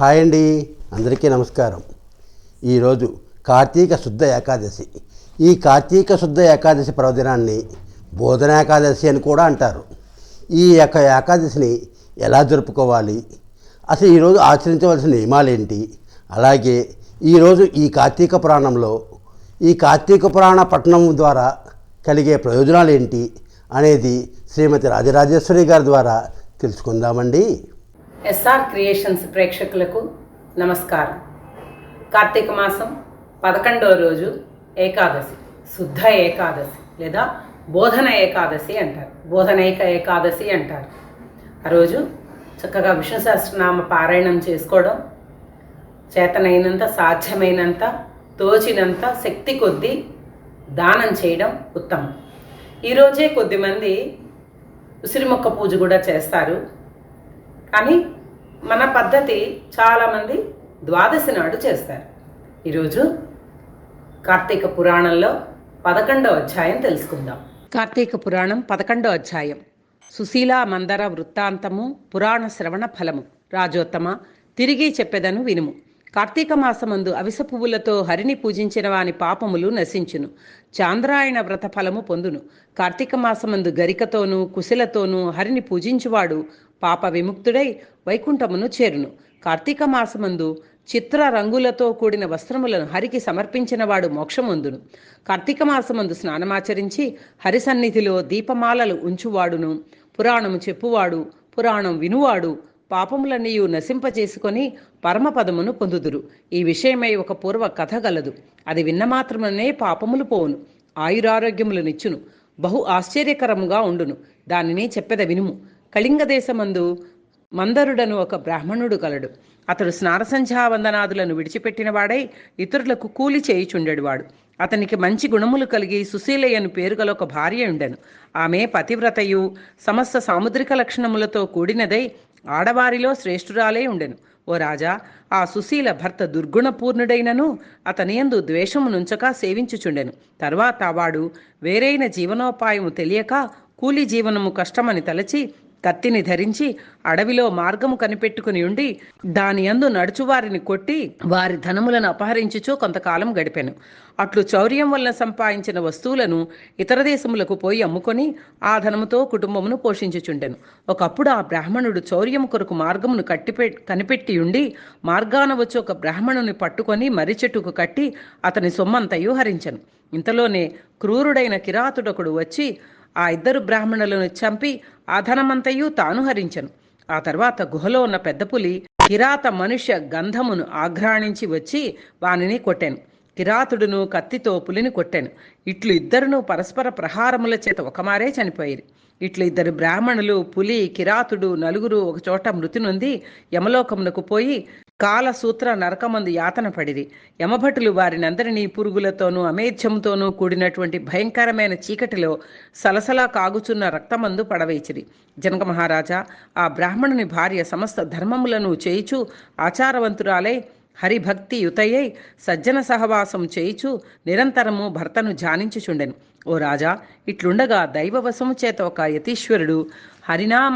Hi అండి. అందరికీ నమస్కారం. ఈరోజు కార్తీక శుద్ధ ఏకాదశి. ఈ కార్తీక శుద్ధ ఏకాదశి పర్వదినాన్ని బోధన ఏకాదశి అని కూడా అంటారు. ఈ యొక్క ఏకాదశిని ఎలా జరుపుకోవాలి? అసలు ఈరోజు ఆచరించవలసిన నియమాలు ఏంటి? అలాగే ఈరోజు ఈ కార్తీక పురాణంలో ఈ కార్తీక పురాణ పట్టణం ద్వారా కలిగే ప్రయోజనాలు ఏంటి అనేది శ్రీమతి రాజరాజేశ్వరి గారి ద్వారా తెలుసుకుందామండి. ఎస్ఆర్ క్రియేషన్స్ ప్రేక్షకులకు నమస్కారం. కార్తీక మాసం పదకొండవ రోజు ఏకాదశి శుద్ధ ఏకాదశి లేదా బోధన ఏకాదశి అంటారు. బోధనైక ఏకాదశి అంటారు. ఆ రోజు చక్కగా విష్ణు సహస్రనామ పారాయణం చేసుకోవడం చేతనైనంత సాధ్యమైనంత తోచినంత శక్తి కొద్దీ దానం చేయడం ఉత్తమం. ఈరోజే కొద్దిమంది ఉసిరిమొక్క పూజ కూడా చేస్తారు. కానీ మన పద్ధతి చాలామంది ద్వాదశి నాడు చేస్తారు. ఈరోజు కార్తీక పురాణంలో పదకొండో అధ్యాయం తెలుసుకుందాం. కార్తీక పురాణం పదకొండో అధ్యాయం. సుశీల మందర వృత్తాంతము పురాణ శ్రవణ ఫలము. రాజోత్తమ తిరిగి చెప్పెదను వినుము. కార్తీక మాసమందు అవిస పువ్వులతో హరిని పూజించిన వాని పాపములు నశించును. చాంద్రాయణ వ్రత ఫలము పొందును. కార్తీక మాసమందు గరికతోనూ కుశలతోనూ హరిని పూజించువాడు పాప విముక్తుడై వైకుంఠమును చేరును. కార్తీక మాసమందు చిత్ర రంగులతో కూడిన వస్త్రములను హరికి సమర్పించిన వాడు మోక్షమందును. కార్తీక మాసమందు స్నానమాచరించి హరి సన్నిధిలో దీపమాలలు ఉంచువాడును. పురాణము చెప్పువాడు పురాణం వినువాడు పాపములన్నీయు నశింపచేసుకొని పరమపదమును పొందుదురు. ఈ విషయమై ఒక పూర్వ కథ గలదు. అది విన్న మాత్రమనే పాపములు పోవును ఆయురారోగ్యములనిచ్చును బహు ఆశ్చర్యకరముగా ఉండును. దానిని చెప్పెద వినుము కళింగ దేశమందు మందరుడను ఒక బ్రాహ్మణుడు కలడు. అతడు స్నానసంధ్యావందనాదులను వందనాదులను విడిచిపెట్టినవాడై ఇతరులకు కూలి చేయుచుండెడువాడు అతనికి మంచి గుణములు కలిగి సుశీలయ్యను పేరుగల ఒక భార్య ఉండెను. ఆమె పతివ్రతయు సమస్త సాముద్రిక లక్షణములతో కూడినదై ఆడవారిలో శ్రేష్ఠురాలే ఉండెను. ఓ రాజా ఆ సుశీల భర్త దుర్గుణపూర్ణుడైనను అతనియందు ద్వేషమునుంచక సేవించుచుండెను. తర్వాత వాడు వేరైన జీవనోపాయము తెలియక కూలి జీవనము కష్టమని తలచి కత్తిని ధరించి అడవిలో మార్గము కనిపెట్టుకుని ఉండి దాని యందు నడుచువారిని కొట్టి వారి ధనములను అపహరించుచూ కొంతకాలం గడిపాను. అట్లు చౌర్యం వలన సంపాదించిన వస్తువులను ఇతర దేశములకు పోయి అమ్ముకొని ఆ ధనముతో కుటుంబమును పోషించుచుండెను. ఒకప్పుడు ఆ బ్రాహ్మణుడు చౌర్యం కొరకు మార్గమును కట్టిపె కనిపెట్టి ఉండి మార్గాన వచ్చి ఒక బ్రాహ్మణుని పట్టుకొని మర్రి చెట్టుకు కట్టి అతని సొమ్మంతయు హరించను. ఇంతలోనే క్రూరుడైన కిరాతుడొకడు వచ్చి ఆ ఇద్దరు బ్రాహ్మణులను చంపి ఆ ధనమంతయు తాను హరించెను. ఆ తర్వాత గుహలో ఉన్న పెద్ద పులి కిరాత మనుష్య గంధమును ఆఘ్రాణించి వచ్చి వానిని కొట్టాను. కిరాతుడును కత్తితో పులిని కొట్టాను. ఇట్లు ఇద్దరును పరస్పర ప్రహారముల చేత ఒకమారే చనిపోయారు. ఇట్లు ఇద్దరు బ్రాహ్మణులు పులి కిరాతుడు నలుగురు ఒకచోట మృతి నొంది యమలోకమునకు పోయి కాలసూత్ర నరకమందు యాతన పడిరి. యమభటులు వారినందరినీ పురుగులతోనూ అమేధ్యముతోనూ కూడినటువంటి భయంకరమైన చీకటిలో సలసలా కాగుచున్న రక్తమందు పడవేచిరి. జనక మహారాజా ఆ బ్రాహ్మణుని భార్య సమస్త ధర్మములను చేయిచు ఆచారవంతురాలై హరిభక్తి యుతయ్యై సజ్జన సహవాసం చేయిచు నిరంతరము భర్తను ధ్యానించుచుండెను. ఓ రాజా ఇట్లుండగా దైవవశము చేత ఒక యతీశ్వరుడు హరినామ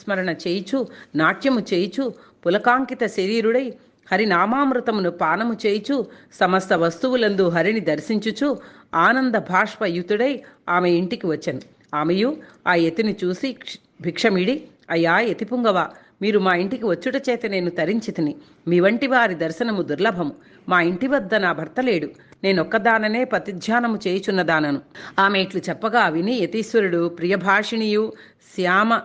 స్మరణ చేయిచు నాట్యము చేయిచు పులకాంకిత శరీరుడై హరినామామృతమును పానము చేయుచు సమస్త వస్తువులందు హరిని దర్శించుచు ఆనంద భాష్పయుతుడై ఆమె ఇంటికి వచ్చాను. ఆమెయు ఆ ఎతిని చూసి భిక్షమిడి అయ్యా యతిపుంగవ మీరు మా ఇంటికి వచ్చుట చేత నేను తరించి తిని మీ వంటి వారి దర్శనము దుర్లభము. మా ఇంటి వద్ద నా భర్త లేడు. నేనొక్కదాననే పతిధ్యానము చేయుచున్నదానను. ఆమె ఇట్లు చెప్పగా విని యతీశ్వరుడు ప్రియభాషిణియు శ్యామ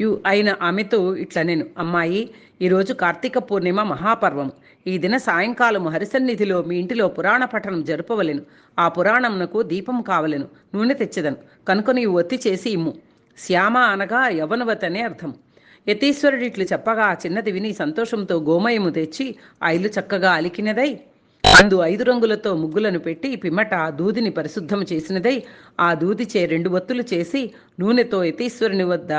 యు అయిన ఆమెతో ఇట్లా నేను అమ్మాయి ఈరోజు కార్తీక పూర్ణిమ మహాపర్వం. ఈ దిన సాయంకాలం హరిసన్నిధిలో మీ ఇంటిలో పురాణ పఠనం జరుపవలెను. ఆ పురాణమునకు దీపం కావలెను. నూనె తెచ్చదను. కనుక నీవు ఒత్తి చేసి ఇమ్ము. శ్యామ అనగా యవనవతనే అర్థం. యతీశ్వరుడు ఇట్లు చెప్పగా ఆ చిన్నది విని సంతోషంతో గోమయము తెచ్చి ఆ ఇల్లు చక్కగా అలికినదై అందు ఐదు రంగులతో ముగ్గులను పెట్టి పిమ్మట ఆ దూదిని పరిశుద్ధం చేసినదై ఆ దూదిచే రెండు ఒత్తులు చేసి నూనెతో యతీశ్వరుని వద్ద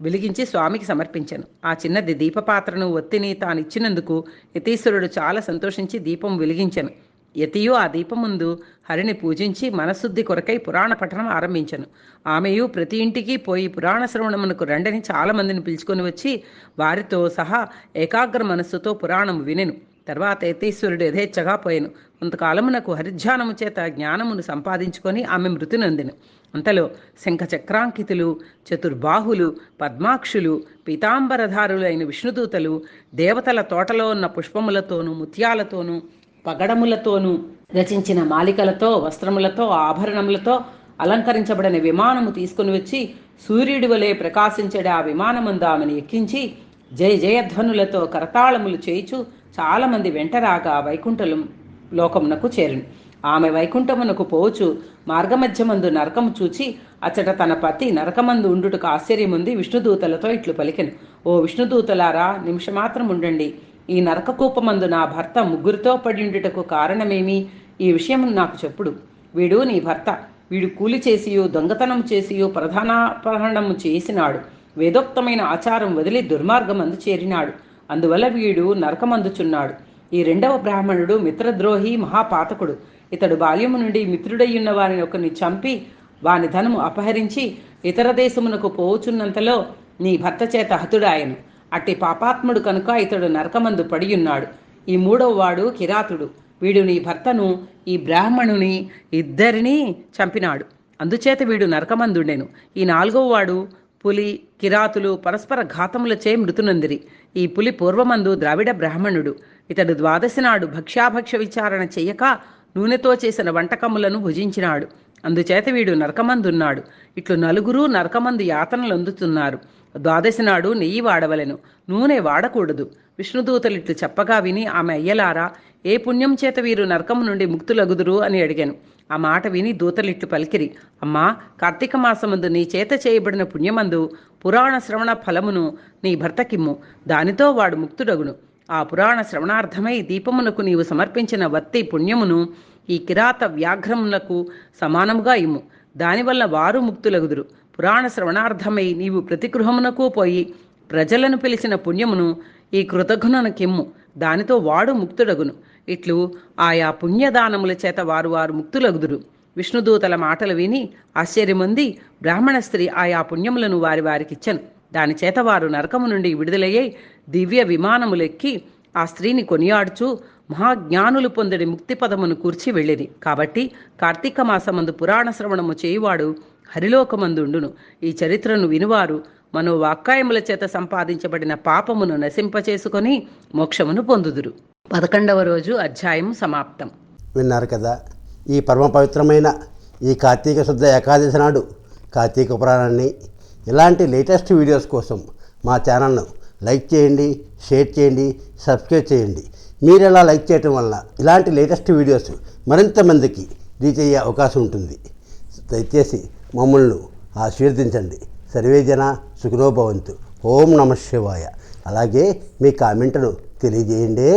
వెలిగించి స్వామికి సమర్పించాను. ఆ చిన్నది దీపపాత్రను ఒత్తిని తాను ఇచ్చినందుకు యతీశ్వరుడు చాలా సంతోషించి దీపం వెలిగించాను. యతియు ఆ దీపం ముందు హరిని పూజించి మనశుద్ధి కొరకై పురాణ పఠనం ఆరంభించను. ఆమెయు ప్రతి ఇంటికి పోయి పురాణ శ్రవణమునకు రండని చాలా మందిని పిలుచుకొని వచ్చి వారితో సహా ఏకాగ్ర మనస్సుతో పురాణము వినెను. తర్వాత యతీశ్వరుడు యథేచ్ఛగా పోయాను. కొంతకాలమునకు హరిధ్యానము చేత జ్ఞానమును సంపాదించుకొని ఆమె మృతినందిను అంతలో శంఖ చక్రాంకితులు చతుర్బాహులు పద్మాక్షులు పీతాంబరధారులు అయిన విష్ణుదూతలు దేవతల తోటలో ఉన్న పుష్పములతోనూ ముత్యాలతోనూ పగడములతోనూ రచించిన మాలికలతో వస్త్రములతో ఆభరణములతో అలంకరించబడిన విమానము తీసుకుని వచ్చి సూర్యుడి వలె ప్రకాశించడే ఆ విమానమందు ఆమెను ఎక్కించి జయ జయధ్వనులతో కరతాళములు చేయిచు చాలామంది వెంటరాగా వైకుంఠలం లోకమునకు చేరును. ఆమె వైకుంఠమునకు పోవచ్చు మార్గమధ్యమందు నరకము చూచి అచ్చట తన పతి నరకమందు ఉండుటకు ఆశ్చర్యముంది విష్ణుదూతలతో ఇట్లు పలికెను. ఓ విష్ణుదూతలారా నిమిషమాత్రం ఉండండి ఈ నరకకూపమందు నా భర్త ముగ్గురితో పడిండుటకు కారణమేమి? ఈ విషయం నాకు చెప్పుడు. వీడు నీ భర్త. వీడు కూలి చేసియు దొంగతనం చేసియు ప్రధానాపహరణము చేసినాడు. వేదోక్తమైన ఆచారం వదిలి దుర్మార్గమందు చేరినాడు. అందువల్ల వీడు నరకమందుచున్నాడు. ఈ రెండవ బ్రాహ్మణుడు మిత్రద్రోహి మహాపాతకుడు. ఇతడు బాల్యము నుండి మిత్రుడయ్యున్న వారిని ఒకరిని చంపి వాని ధనము అపహరించి ఇతర దేశమునకు పోవుచున్నంతలో నీ భర్త చేత హతుడాయను. అట్టి పాపాత్ముడు కనుక ఇతడు నరకమందు పడియున్నాడు. ఈ మూడవ వాడు కిరాతుడు. వీడు నీ భర్తను ఈ బ్రాహ్మణుని ఇద్దరినీ చంపినాడు. అందుచేత వీడు నరకమందుండెను. ఈ నాలుగవ వాడు పులి కిరాతులు పరస్పర ఘాతములచే మృతునందిరి. ఈ పులి పూర్వమందు ద్రావిడ బ్రాహ్మణుడు. ఇతడు ద్వాదశి నాడు భక్ష్యాభక్ష విచారణ చెయ్యక నూనెతో చేసిన వంటకములను భుజించినాడు. అందుచేత వీడు నరకమందున్నాడు. ఇట్లు నలుగురు నరకమందు యాతనలు అందుతున్నారు ద్వాదశి నాడు నెయ్యి వాడవలెను. నూనె వాడకూడదు. విష్ణుదూతలు ఇట్లు చెప్పగా విని ఆమె అయ్యలారా ఏ పుణ్యం చేత వీరు నరకము నుండి ముక్తులగుదురు అని అడిగాను. ఆ మాట విని దూతలిట్లు పలికిరి. అమ్మా కార్తీక మాసమందు నీ చేత చేయబడిన పుణ్యమందు పురాణ శ్రవణ ఫలమును నీ భర్తకిమ్ము. దానితో వాడు ముక్తుడగును. ఆ పురాణ శ్రవణార్థమై దీపమునకు నీవు సమర్పించిన వత్తి పుణ్యమును ఈ కిరాత వ్యాఘ్రములకు సమానముగా ఇమ్ము. దానివల్ల వారు ముక్తులగుదురు. పురాణ శ్రవణార్థమై నీవు ప్రతి గృహమునకు పోయి ప్రజలను పిలిచిన పుణ్యమును ఈ కృతఘ్నునకిమ్ము దానితో వాడు ముక్తుడగును. ఇట్లు ఆయా పుణ్యదానముల చేత వారు వారు ముక్తులగుదురు. విష్ణుదూతల మాటలు విని ఆశ్చర్యముంది బ్రాహ్మణ స్త్రీ ఆయా పుణ్యములను వారి వారికిచ్చను. దాని చేత వారు నరకము నుండి విడుదలయ్యై దివ్య విమానములెక్కి ఆ స్త్రీని కొనియాడుచు మహాజ్ఞానులు పొందడి ముక్తి పదమును కూర్చి వెళ్ళిరి. కాబట్టి కార్తీక మాసమందు పురాణ శ్రవణము చేయువాడు హరిలోకమందుండును. ఈ చరిత్రను వినువారు మనో వాక్కాయముల చేత సంపాదించబడిన పాపమును నశింపచేసుకొని మోక్షమును పొందుదురు. పదకొండవ రోజు అధ్యాయం సమాప్తం. విన్నారు కదా ఈ పరమ పవిత్రమైన ఈ కార్తీక శుద్ధ ఏకాదశి నాడు కార్తీక పురాణాన్ని ఇలాంటి లేటెస్ట్ వీడియోస్ కోసం మా ఛానల్ను లైక్ చేయండి షేర్ చేయండి సబ్స్క్రైబ్ చేయండి. మీరు ఎలా లైక్ చేయటం వల్ల ఇలాంటి లేటెస్ట్ వీడియోస్ మరింత మందికి రీచ్ అయ్యే అవకాశం ఉంటుంది. దయచేసి మమ్మల్ని ఆశీర్వదించండి. సర్వే జన సుఖినోభవంతు ఓం నమ శివాయ. అలాగే మీ కామెంట్ను తెలియజేయండి.